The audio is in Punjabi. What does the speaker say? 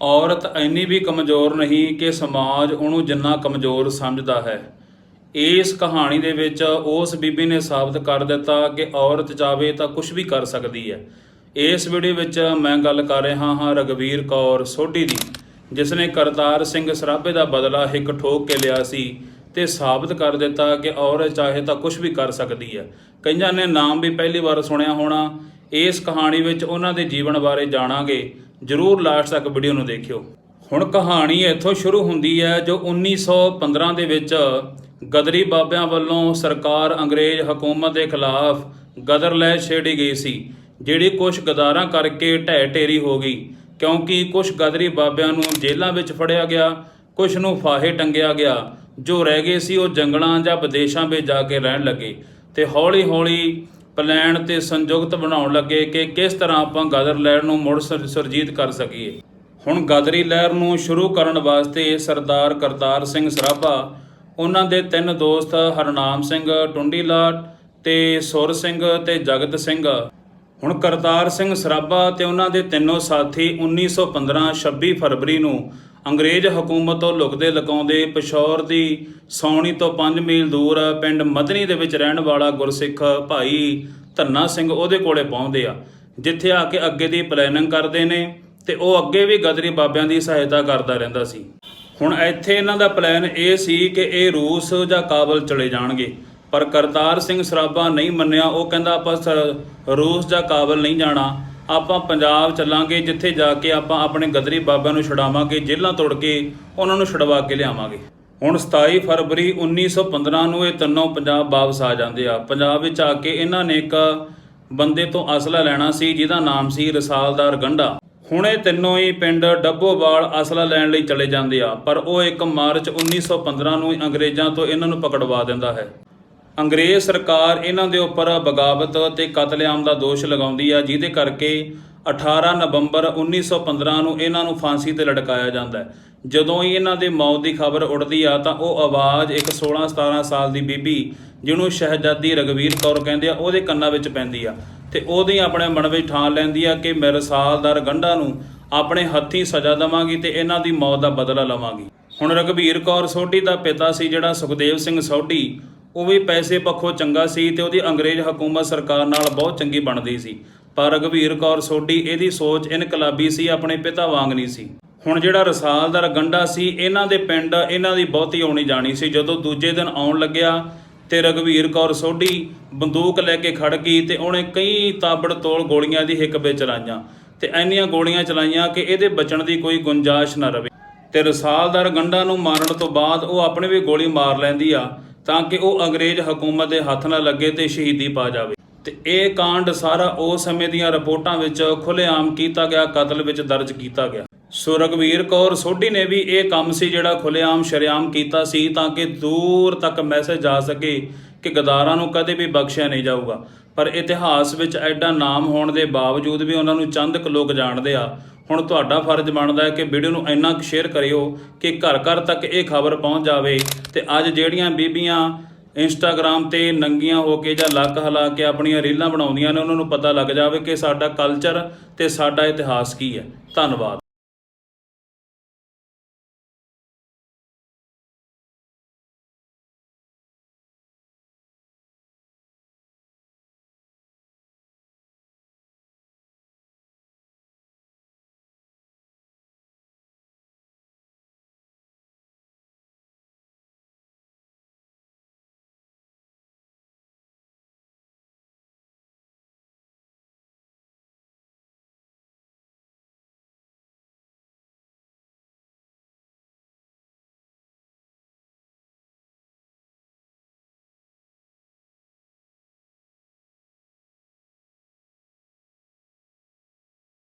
ਔਰਤ ਇੰਨੀ ਵੀ ਕਮਜ਼ੋਰ ਨਹੀਂ ਕਿ ਸਮਾਜ ਉਹਨੂੰ ਜਿੰਨਾ ਕਮਜ਼ੋਰ ਸਮਝਦਾ ਹੈ। ਇਸ ਕਹਾਣੀ ਦੇ ਵਿੱਚ ਉਸ ਬੀਬੀ ਨੇ ਸਾਬਤ ਕਰ ਦਿੱਤਾ ਕਿ ਔਰਤ ਚਾਵੇ ਤਾਂ ਕੁਝ ਵੀ ਕਰ ਸਕਦੀ ਹੈ। ਇਸ ਵੀਡੀਓ ਵਿੱਚ ਮੈਂ ਗੱਲ ਕਰ ਰਿਹਾ ਹਾਂ ਰਗਵੀਰ ਕੌਰ ਸੋਢੀ ਦੀ, ਜਿਸ ਨੇ ਕਰਤਾਰ ਸਿੰਘ ਸਰਾਭੇ ਦਾ ਬਦਲਾ ਇੱਕ ਠੋਕ ਕੇ ਲਿਆ ਸੀ ਤੇ ਸਾਬਤ ਕਰ ਦਿੱਤਾ ਕਿ ਔਰਤ ਚਾਹੇ ਤਾਂ ਕੁਝ ਵੀ ਕਰ ਸਕਦੀ ਹੈ। ਕਈਆਂ ਨੇ ਨਾਮ ਵੀ ਪਹਿਲੀ ਵਾਰ ਸੁਣਿਆ ਹੋਣਾ ਇਸ ਕਹਾਣੀ ਵਿੱਚ ਉਹਨਾਂ ਦੇ ਜੀਵਨ ਬਾਰੇ ਜਾਣਾਂਗੇ। ਜਰੂਰ ਲਾਸਟ ਤੱਕ ਵੀਡੀਓ ਨੂੰ ਦੇਖਿਓ। ਹੁਣ ਕਹਾਣੀ ਇੱਥੋਂ ਸ਼ੁਰੂ ਹੁੰਦੀ ਹੈ ਜੋ 1915 ਦੇ ਵਿੱਚ ਗਦਰੀ ਬਾਬਿਆਂ ਵੱਲੋਂ ਸਰਕਾਰ ਅੰਗਰੇਜ਼ ਹਕੂਮਤ ਦੇ ਖਿਲਾਫ ਗਦਰ ਲੈ ਛੇੜੀ ਗਈ ਸੀ, ਜਿਹੜੀ ਕੁਝ ਗਦਾਰਾਂ ਕਰਕੇ ਢਹਿ ਢੇਰੀ ਹੋ ਗਈ, ਕਿਉਂਕਿ ਕੁਝ ਗਦਰੀ ਬਾਬਿਆਂ ਨੂੰ ਜੇਲ੍ਹਾਂ ਵਿੱਚ ਫੜਿਆ ਗਿਆ ਕੁਝ ਨੂੰ ਫਾਹੇ ਟੰਗਿਆ ਗਿਆ, ਜੋ ਰਹਿ ਗਏ ਸੀ ਉਹ ਜੰਗਲਾਂ ਜਾਂ ਵਿਦੇਸ਼ਾਂ ਵਿੱਚ ਜਾ ਕੇ ਰਹਿਣ ਲੱਗੇ, ਤੇ ਹੌਲੀ-ਹੌਲੀ ਪਲਾਨ ਤੇ ਸੰਯੁਕਤ ਬਣਾਉਣ ਲੱਗੇ ਕਿ ਕਿਸ ਤਰ੍ਹਾਂ ਆਪਾਂ ਗਦਰ ਲਹਿਰ ਨੂੰ ਮੁੜ ਸੁਰ- ਸੁਰਜੀਤ ਕਰ ਸਕੀਏ। ਹੁਣ ਗਦਰੀ ਲਹਿਰ ਨੂੰ ਸ਼ੁਰੂ ਕਰਨ ਵਾਸਤੇ ਸਰਦਾਰ ਕਰਤਾਰ ਸਿੰਘ ਸਰਾਭਾ, ਉਹਨਾਂ ਦੇ ਤਿੰਨ ਦੋਸਤ ਹਰਨਾਮ ਸਿੰਘ ਟੁੰਡੀਲਾਟ ਤੇ ਸੁਰ ਸਿੰਘ ਤੇ ਜਗਤ ਸਿੰਘ। ਹੁਣ ਕਰਤਾਰ ਸਿੰਘ ਸਰਾਭਾ ਤੇ ਉਹਨਾਂ ਦੇ ਤਿੰਨੋਂ ਸਾਥੀ 1915 26 ਫਰਵਰੀ ਨੂੰ ਅੰਗਰੇਜ਼ ਹਕੂਮਤ ਤੋਂ ਲੁਕਦੇ ਲਕਾਉਂਦੇ ਪਿਸ਼ੌਰ ਦੀ ਸੌਣੀ ਤੋਂ 5 ਮੀਲ ਦੂਰ ਪਿੰਡ ਮਦਨੀ ਦੇ ਵਿੱਚ ਰਹਿਣ ਵਾਲਾ ਗੁਰਸਿੱਖ ਭਾਈ ਧੰਨਾ ਸਿੰਘ ਉਹਦੇ ਕੋਲੇ ਪਹੁੰਚਦੇ ਆ, ਜਿੱਥੇ ਆ ਕੇ ਅੱਗੇ ਦੀ ਪਲੈਨਿੰਗ ਕਰਦੇ ਨੇ ਤੇ ਉਹ ਅੱਗੇ ਵੀ ਗਦਰੀ ਬਾਬਿਆਂ ਦੀ ਸਹਾਇਤਾ ਕਰਦਾ ਰਹਿੰਦਾ ਸੀ। ਹੁਣ ਇੱਥੇ ਇਹਨਾਂ ਦਾ ਪਲਾਨ ਇਹ ਸੀ ਕਿ ਇਹ ਰੂਸ ਜਾਂ ਕਾਬਲ ਚਲੇ ਜਾਣਗੇ, ਪਰ ਕਰਤਾਰ ਸਿੰਘ ਸਰਾਭਾ ਨਹੀਂ ਮੰਨਿਆ, ਉਹ ਕਹਿੰਦਾ ਆਪਾਂ ਸ- ਰੂਸ ਜਾਂ ਕਾਬਲ ਨਹੀਂ ਜਾਣਾ, ਆਪਾਂ ਪੰਜਾਬ ਚੱਲਾਂਗੇ, ਜਿੱਥੇ ਜਾ ਕੇ ਆਪਾਂ ਆਪਣੇ ਗਦਰੀ ਬਾਬਿਆਂ ਨੂੰ ਛਡਾਵਾਂਗੇ, ਜੇਲ੍ਹਾਂ ਤੋੜ ਕੇ ਉਹਨਾਂ ਨੂੰ ਛਡਵਾ ਕੇ ਲਿਆਵਾਂਗੇ। ਹੁਣ 27 ਫਰਵਰੀ 1915 ਨੂੰ ਇਹ ਤਿੰਨੋਂ ਪੰਜਾਬ ਵਾਪਸ ਆ ਜਾਂਦੇ ਆ। ਪੰਜਾਬ ਵਿੱਚ ਆ ਕੇ ਇਹਨਾਂ ਨੇ ਇੱਕ ਬੰਦੇ ਤੋਂ ਅਸਲਾ ਲੈਣਾ ਸੀ, ਜਿਹਦਾ ਨਾਮ ਸੀ ਰਸਾਲਦਾਰ ਗੰਢਾ ਹੁਣ ਇਹ ਤਿੰਨੋਂ ਹੀ ਪਿੰਡ ਡੱਬੋਵਾਲ ਅਸਲਾ ਲੈਣ ਲਈ ਚਲੇ ਜਾਂਦੇ ਆ। ਪਰ ਉਹ 1 ਮਾਰਚ 1915 ਨੂੰ ਅੰਗਰੇਜ਼ਾਂ ਤੋਂ ਇਹਨਾਂ ਨੂੰ ਪਕੜਵਾ ਦਿੰਦਾ ਹੈ। ਅੰਗਰੇਜ਼ ਸਰਕਾਰ ਇਹਨਾਂ ਦੇ ਉੱਪਰ ਬਗਾਵਤ ਤੇ ਕਤਲੇਆਮ ਦਾ ਦੋਸ਼ ਲਗਾਉਂਦੀ ਆ, ਜਿਹਦੇ ਕਰਕੇ 18 ਨਵੰਬਰ 1915 ਨੂੰ ਇਹਨਾਂ ਨੂੰ ਫਾਂਸੀ ਤੇ ਲਟਕਾਇਆ ਜਾਂਦਾ ਹੈ। ਜਦੋਂ ਹੀ ਇਹਨਾਂ ਦੇ ਮੌਤ ਦੀ ਖਬਰ ਉੱਡਦੀ ਆ, ਤਾਂ ਉਹ ਆਵਾਜ਼ ਇੱਕ 16 17 ਸਾਲ ਦੀ ਬੀਬੀ ਜਿਹਨੂੰ ਸ਼ਹਿਜ਼ਾਦੀ ਰਗਵੀਰ ਕੌਰ ਕਹਿੰਦੇ ਆ, ਉਹਦੇ ਕੰਨਾਂ ਵਿੱਚ ਪੈਂਦੀ ਆ ਤੇ ਉਹਦੀ ਆਪਣੇ ਮਨ ਵਿੱਚ ਠਾਣ ਲੈਂਦੀ ਆ ਕਿ ਮੇਰੇ ਸਾਲਦਾਰ ਗੰਢਾ ਨੂੰ ਆਪਣੇ ਹੱਥੀਂ ਸਜ਼ਾ ਦੇਵਾਂਗੀ ਤੇ ਇਹਨਾਂ ਦੀ ਮੌਤ ਦਾ ਬਦਲਾ ਲਵਾਂਗੀ। ਹੁਣ ਰਗਵੀਰ ਕੌਰ ਸੋਢੀ ਦਾ ਪਿਤਾ ਸੀ, ਜਿਹੜਾ ਸੁਖਦੇਵ ਸਿੰਘ ਸੋਢੀ ਉਹ ਵੀ ਪੈਸੇ ਪੱਖੋਂ ਚੰਗਾ ਸੀ ਤੇ ਉਹਦੀ ਅੰਗਰੇਜ਼ ਹਕੂਮਤ ਸਰਕਾਰ ਨਾਲ ਬਹੁਤ ਚੰਗੀ ਬਣਦੀ ਸੀ। ਪਰ ਰਗਵੀਰ ਕੌਰ ਸੋਢੀ ਇਹਦੀ ਸੋਚ ਇਨਕਲਾਬੀ ਸੀ, ਆਪਣੇ ਪਿਤਾ ਵਾਂਗ ਨਹੀਂ ਸੀ। ਹੁਣ ਜਿਹੜਾ ਰਸਾਲਦਾਰ ਗੰਡਾ ਸੀ, ਇਹਨਾਂ ਦੇ ਪਿੰਡ ਇਹਨਾਂ ਦੀ ਬਹੁਤੀ ਆਉਣੀ ਜਾਣੀ ਸੀ। ਜਦੋਂ ਦੂਜੇ ਦਿਨ ਆਉਣ ਲੱਗਿਆ ਤੇ ਰਗਵੀਰ ਕੌਰ ਸੋਢੀ ਬੰਦੂਕ ਲੈ ਕੇ ਖੜ ਗਈ ਤੇ ਉਹਨੇ ਕਈ ਤਾਬੜ ਤੋਲ ਗੋਲੀਆਂ ਦੀ ਹਿੱਕ ਵਿੱਚ ਚਲਾਈਆਂ ਤੇ ਐਨੀਆਂ ਗੋਲੀਆਂ ਚਲਾਈਆਂ ਕਿ ਇਹਦੇ ਬਚਣ ਦੀ ਕੋਈ ਗੁੰਜਾਇਸ਼ ਨਾ ਰਵੇ। ਤੇ ਰਸਾਲਦਾਰ ਗੰਡਾ ਨੂੰ ਮਾਰਨ ਤੋਂ ਬਾਅਦ ਉਹ ਆਪਣੇ ਵੀ ਗੋਲੀ ਮਾਰ ਲੈਂਦੀ ਆ। ਤਾਂ ਕਿ ਉਹ ਅੰਗਰੇਜ਼ ਹਕੂਮਤ ਦੇ ਹੱਥ ਨਾ ਲੱਗੇ ਤੇ ਸ਼ਹੀਦੀ ਪਾ ਜਾਵੇ। ਤੇ ਇਹ ਕਾਂਡ ਸਾਰਾ ਉਸ ਸਮੇਂ ਦੀਆਂ ਰਿਪੋਰਟਾਂ ਵਿੱਚ ਖੁੱਲੇਆਮ ਕੀਤਾ ਗਿਆ, ਕਤਲ ਵਿੱਚ ਦਰਜ ਕੀਤਾ ਗਿਆ। ਸੋ ਕੌਰ ਸੋਢੀ ਨੇ ਵੀ ਇਹ ਕੰਮ ਸੀ ਜਿਹੜਾ ਖੁੱਲੇਆਮ ਸ਼ਰੇਆਮ ਕੀਤਾ ਸੀ ਤਾਂ ਕਿ ਦੂਰ ਤੱਕ ਮੈਸੇਜ ਜਾ ਸਕੇ ਕਿ ਗਦਾਰਾਂ ਨੂੰ ਕਦੇ ਵੀ ਬਖਸ਼ਿਆ ਨਹੀਂ ਜਾਊਗਾ। ਪਰ ਇਤਿਹਾਸ ਵਿੱਚ ਐਡਾ ਨਾਮ ਹੋਣ ਦੇ ਬਾਵਜੂਦ ਵੀ ਉਹਨਾਂ ਨੂੰ ਚੰਦ ਕੁ ਲੋਕ ਜਾਣਦੇ ਆ। ਹੁਣ ਤੁਹਾਡਾ ਫਰਜ਼ ਬਣਦਾ ਹੈ ਕਿ ਵੀਡੀਓ ਨੂੰ ਇੰਨਾ ਕੁ ਸ਼ੇਅਰ ਕਰਿਓ ਕਿ ਘਰ ਘਰ ਤੱਕ ਇਹ ਖਬਰ ਪਹੁੰਚ ਜਾਵੇ। ਤੇ ਅੱਜ ਜਿਹੜੀਆਂ ਬੀਬੀਆਂ ਇੰਸਟਾਗ੍ਰam ਤੇ ਨੰਗੀਆਂ ਹੋ ਕੇ ਜਾਂ ਲੱਕ ਹਿਲਾ ਕੇ ਆਪਣੀਆਂ ਰੀਲਾਂ ਬਣਾਉਂਦੀਆਂ ਨੇ, ਉਹਨਾਂ ਨੂੰ ਪਤਾ ਲੱਗ ਜਾਵੇ ਕਿ ਸਾਡਾ ਕਲਚਰ ਤੇ ਸਾਡਾ ਇਤਿਹਾਸ ਕੀ ਹੈ। ਧੰਨਵਾਦ।